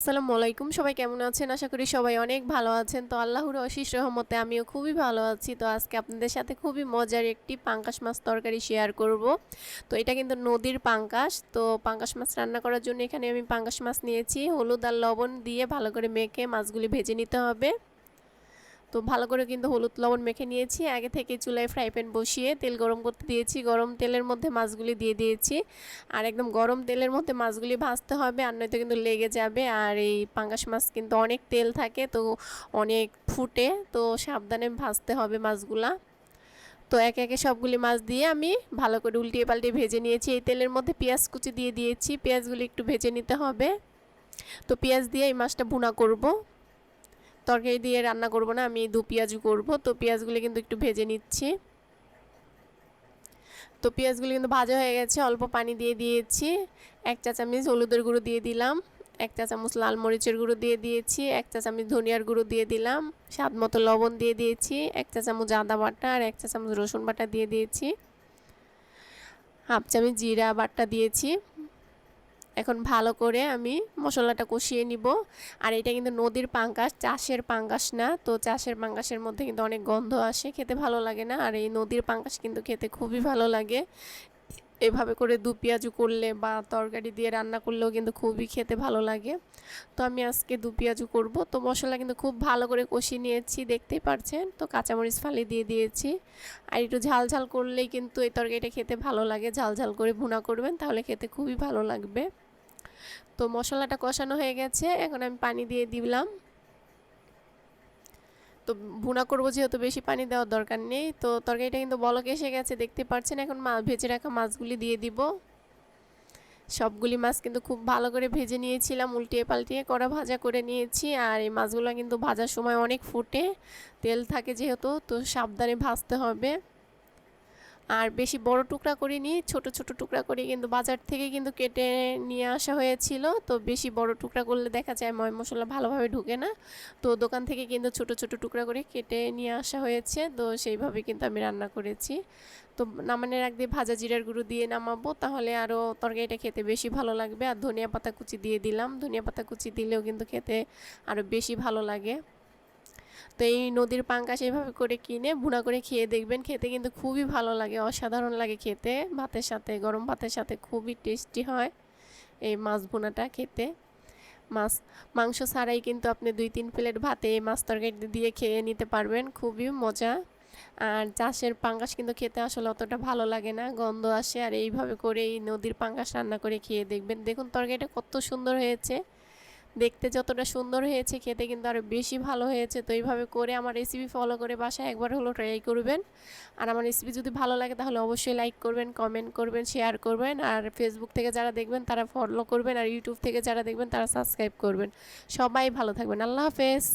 আসসালামু আলাইকুম। সবাই কেমন আছেন? আশা করি সবাই অনেক ভালো আছেন। তো আল্লাহর অশিস রহমতে আমিও খুবই ভালো আছি। তো আজকে আপনাদের সাথে খুবই মজার একটি পাঙ্কাশ মাছ তরকারি শেয়ার করব। তো এটা কিন্তু নদীর পাঙ্কাশ। তো পাঙ্কাশ মাছ রান্না করার জন্য এখানে আমি পাঙ্কাশ মাছ নিয়েছি। হলুদ আর লবণ দিয়ে ভালো করে মেখে মাছগুলি ভেজে নিতে হবে। তো ভালো করে কিন্তু হলুদ লবণ মেখে নিয়েছি। আগে থেকে চুলায় ফ্রাই প্যান বসিয়ে তেল গরম করতে দিয়েছি। গরম তেলের মধ্যে মাছগুলি দিয়ে দিয়েছি। আর একদম গরম তেলের মধ্যে মাছগুলি ভাজতে হবে, আর নয়তো কিন্তু লেগে যাবে। আর এই পাঙ্গাস মাছ কিন্তু অনেক তেল থাকে, তো অনেক ফুটে, তো সাবধানে ভাজতে হবে মাছগুলা। তো একে একে সবগুলি মাছ দিয়ে আমি ভালো করে উল্টিয়ে পাল্টিয়ে ভেজে নিয়েছি। এই তেলের মধ্যে পেঁয়াজ কুচি দিয়ে দিয়েছি। পেঁয়াজগুলি একটু ভেজে নিতে হবে। তো পেঁয়াজ দিয়ে এই মাছটা ভুনা করব। তরকারি দিয়ে রান্না করব না, আমি দু পেঁয়াজ করব। তো পেঁয়াজগুলি কিন্তু একটু ভেজে নিচ্ছি। তো পেঁয়াজগুলি কিন্তু ভাজা হয়ে গেছে, অল্প পানি দিয়ে দিয়েছি। এক চা চামচ হলুদের গুঁড়ো দিয়ে দিলাম, এক চা চামচ লাল মরিচের গুঁড়ো দিয়ে দিয়েছি, এক চা চামচ ধনিয়ার গুঁড়ো দিয়ে দিলাম, স্বাদ মতো লবণ দিয়ে দিয়েছি, এক চা চামচ আদা বাটা আর এক চা চামচ রসুন বাটা দিয়ে দিয়েছি। হাফ চামচ জিরা বাটা দিয়েছি। এখন ভালো করে আমি মশলাটা কষিয়ে নিব। আর এটা কিন্তু নদীর পাঙ্গাস, চাষের পাঙ্গাস না। তো চাষের পাঙ্গাসের মধ্যে কিন্তু অনেক গন্ধ আসে, খেতে ভালো লাগে না। আর এই নদীর পাঙ্গাস কিন্তু খেতে খুবই ভালো লাগে। এভাবে করে দু পেঁয়াজু করলে বা তরকারি দিয়ে রান্না করলেও কিন্তু খুবই খেতে ভালো লাগে। তো আমি আজকে দু পেঁয়াজু করব। তো মশলা কিন্তু খুব ভালো করে কষিয়ে নিয়েছি, দেখতেই পারছেন। তো কাঁচামরিচ ফালি দিয়ে দিয়েছি। আর একটু ঝাল ঝাল করলেই কিন্তু এই তরকারিটা খেতে ভালো লাগে। ঝাল ঝাল করে ভুনা করবেন, তাহলে খেতে খুবই ভালো লাগবে। তো মশলাটা কষানো হয়ে গেছে, এখন আমি পানি দিয়ে দিলাম। তো ভুনা করব যেহেতু বেশি পানি দেওয়ার দরকার নেই, তো তরকারিটা কিন্তু বলক এসে গেছে, দেখতে পাচ্ছেন এখন মা, ভেজে রাখা মাছগুলি দিয়ে দিব। সবগুলি মাছ কিন্তু খুব ভালো করে ভেজে নিয়েছিলাম, উল্টিয়ে পাল্টিয়ে কড়া ভাজা করে নিয়েছি, আর এই মাছগুলো কিন্তু ভাজার সময় অনেক ফুটে, তেল থাকে যেহেতু, তো সাবধানে ভাজতে হবে। আর বেশি বড় টুকরা করিনি, ছোট ছোট টুকরা করে কিন্তু বাজার থেকে কিন্তু কেটে নিয়ে আসা হয়েছিল। তো বেশি বড় টুকরা করলে দেখা যায় ময় মশলা ভালোভাবে ঢুকে না। তো দোকান থেকে কিন্তু ছোট ছোট টুকরা করে কেটে নিয়ে আসা হয়েছে। তো সেইভাবে কিন্তু আমি রান্না করেছি। তো নামানোর আগ দিয়ে ভাজা জিরার গুঁড়ো দিয়ে নামাবো, তাহলে আরও তরকারিটা খেতে বেশি ভালো লাগবে। আর ধনিয়া পাতা কুচি দিয়ে দিলাম। ধনিয়া পাতা কুচি দিলেও কিন্তু খেতে আরও বেশি ভালো লাগে। তো এই নদীর পাঙ্কাশ এইভাবে করে কিনে ভুনা করে খেয়ে দেখবেন। খেতে কিন্তু খুবই ভালো লাগে, অসাধারণ লাগে খেতে। ভাতের সাথে, গরম ভাতের সাথে খুবই টেস্টি হয় এই মাছ ভুনাটা খেতে। মাছ, মাংস ছাড়াই কিন্তু আপনি দুই তিন প্লেট ভাতে এই মাছ তরকারি দিয়ে খেয়ে নিতে পারবেন, খুবই মজা। আর চাষের পাঙ্গাস কিন্তু খেতে আসলে অতটা ভালো লাগে না, গন্ধ আসে। আর এইভাবে করে এই নদীর পাঙ্গাস রান্না করে খেয়ে দেখবেন। দেখুন তরকারিটা কত সুন্দর হয়েছে। দেখতে যতটা সুন্দর হয়েছে, খেতে কিন্তু আরও বেশি ভালো হয়েছে। তো এইভাবে করে আমার রেসিপি ফলো করে বাসায় একবার হলো ট্রাই করবেন। আর আমার রেসিপি যদি ভালো লাগে তাহলে অবশ্যই লাইক করবেন কমেন্ট করবেন শেয়ার করবেন। আর ফেসবুক থেকে যারা দেখবেন তারা ফলো করবেন। আর ইউটিউব থেকে যারা দেখবেন তারা সাবস্ক্রাইব করবেন। সবাই ভালো থাকবেন। আল্লাহ হাফেজ।